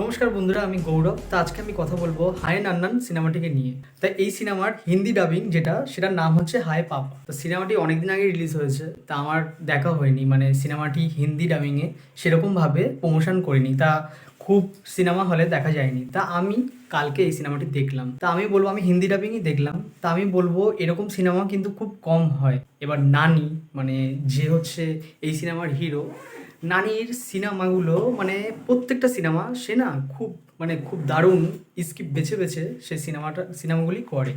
নমস্কার বন্ধুরা, আমি গৌরব। তা আজকে আমি কথা বলব হায় নান্নান সিনেমাটিকে নিয়ে। তা এই সিনেমার হিন্দি ডাবিং যেটা, সেটার নাম হচ্ছে হায় পাপা। তো সিনেমাটি অনেকদিন আগে রিলিজ হয়েছে, তা আমার দেখা হয়নি। মানে সিনেমাটি হিন্দি ডাবিংয়ে সেরকমভাবে প্রমোশন করিনি। তা খুব সিনেমা হলে দেখা যায়নি। তা আমি কালকে এই সিনেমাটি দেখলাম। তা আমি বলব, আমি হিন্দি ডাবিংই দেখলাম। তা আমি বলব, এরকম সিনেমা কিন্তু খুব কম হয়। এবার নানি মানে যে হচ্ছে এই সিনেমার হিরো নানির সিনেমাগুলো মানে প্রত্যেকটা সিনেমা সে না খুব মানে খুব দারুণ স্কিপ বেছে বেছে সে সিনেমাটা, সিনেমাগুলি করে।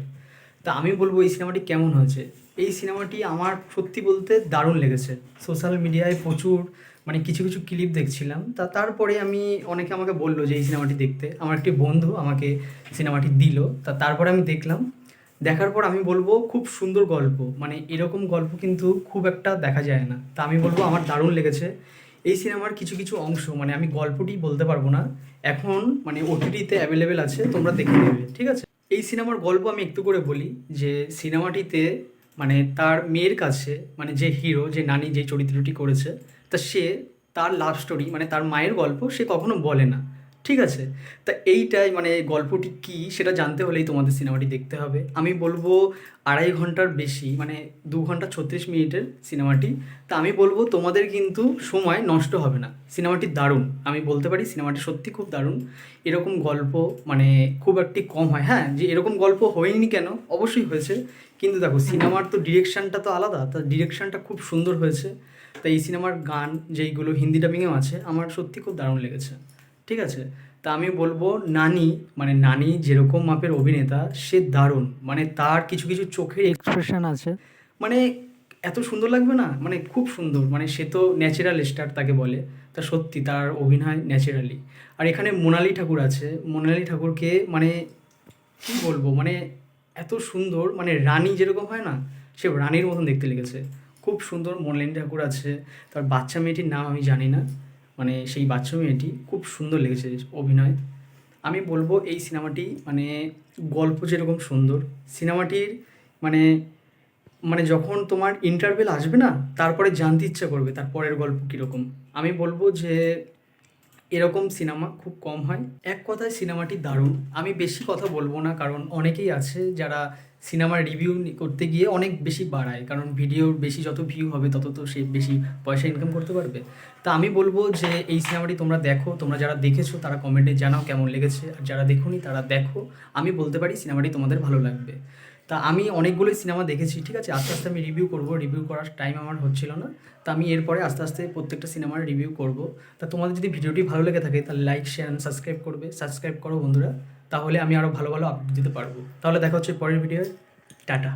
তা আমি বলব এই সিনেমাটি কেমন হয়েছে? এই সিনেমাটি আমার সত্যি বলতে দারুণ লেগেছে। সোশ্যাল মিডিয়ায় প্রচুর মানে কিছু কিছু ক্লিপ দেখছিলাম। তা তারপরে আমি, অনেকে আমাকে বলল যে এই সিনেমাটি দেখতে। আমার একটি বন্ধু আমাকে সিনেমাটি দিল। তা তারপরে আমি দেখলাম। দেখার পর আমি বলব খুব সুন্দর গল্প। মানে এরকম গল্প কিন্তু খুব একটা দেখা যায় না। তা আমি বলব আমার দারুণ লেগেছে। এই সিনেমার কিছু কিছু অংশ মানে আমি গল্পটি বলতে পারব না। এখন মানে ওটিটিতে অ্যাভেলেবেল আছে, তোমরা দেখে নেবে, ঠিক আছে? এই সিনেমার গল্প আমি একটু করে বলি, যে সিনেমাটিতে মানে তার মেয়ের কাছে মানে যে হিরো যে নানি যে চরিত্রটি করেছে, তা সে তার লাভ স্টোরি মানে তার মায়ের গল্প সে কখনো বলে না। ঠিক আছে? তা এইটাই মানে গল্পটি কি সেটা জানতে হলেই তোমাদের সিনেমাটি দেখতে হবে। আমি বলব আড়াই ঘণ্টার বেশি মানে দু ঘণ্টা ছত্রিশ মিনিটের সিনেমাটি। তা আমি বলব তোমাদের কিন্তু সময় নষ্ট হবে না। সিনেমাটি দারুণ। আমি বলতে পারি সিনেমাটি সত্যি খুব দারুণ। এরকম গল্প মানে খুব একটি কম হয়। হ্যাঁ যে এরকম গল্প হয়নি কেন? অবশ্যই হয়েছে। কিন্তু দেখো, সিনেমার তো ডিরেকশনটা তো আলাদা। তা ডিরেকশনটা খুব সুন্দর হয়েছে। তাই এই সিনেমার গান, যেইগুলো হিন্দি ডাবিংয়েও আছে, আমার সত্যি খুব দারুণ লেগেছে। ঠিক আছে? তা আমি বলব নানি মানে নানি যেরকম মাপের অভিনেতা, সে দারুণ। মানে তার কিছু কিছু চোখের এক্সপ্রেশন আছে। মানে এত সুন্দর লাগবে না? মানে খুব সুন্দর। মানে সে তো ন্যাচারাল স্টার তাকে বলে। তা সত্যি তার অভিনয় ন্যাচারালি আর এখানে মোনালি ঠাকুর আছে। মোনালি ঠাকুরকে মানে কী বলব? মানে এত সুন্দর। মানে রানী যেরকম হয় না? সে রানীর মতন দেখতে লেগেছে। খুব সুন্দর মোনালি ঠাকুর আছে। তার বাচ্চা মেয়েটির নাম আমি জানি না। মানে সেই বাচ্চা মেয়েটি খুব সুন্দর লেগেছে অভিনয়। আমি বলব এই সিনেমাটি মানে গল্প যেরকম সুন্দর, সিনেমাটির মানে মানে যখন তোমার ইন্টারভেল আসবে না, তারপরে জানতে ইচ্ছা করবে তার পরের গল্প কীরকম। আমি বলব যে এরকম সিনেমা খুব কম হয়। এক কথায় সিনেমাটি দারুণ। আমি বেশি কথা বলব না, কারণ অনেকেই আছে যারা সিনেমার রিভিউ করতে গিয়ে অনেক বেশি বাড়ায়। কারণ ভিডিওর বেশি যত ভিউ হবে, তত তো সে বেশি পয়সা ইনকাম করতে পারবে। তা আমি বলব যে, এই সিনেমাটি তোমরা দেখো, তোমরা যারা দেখেছ, তারা কমেন্টে জানাও কেমন লেগেছে। আর যারা দেখোনি, তারা দেখো। আমি বলতে পারি, সিনেমাটি তোমাদের ভালো লাগবে। তা আমি অনেকগুলোই সিনেমা দেখেছি, ঠিক আছে? আস্তে আস্তে আমি রিভিউ করব রিভিউ করার টাইম আমার হচ্ছিল না। তা আমি এরপরে আস্তে আস্তে প্রত্যেকটা সিনেমার রিভিউ করব। তা তোমাদের যদি ভিডিওটি ভালো লেগে থাকে, তাহলে লাইক শেয়ার সাবস্ক্রাইব করবে। সাবস্ক্রাইব করো বন্ধুরা, তাহলে আমি আরও ভালো ভালো আপডেট দিতে পারব। তাহলে দেখা হচ্ছে পরের ভিডিও টাটা।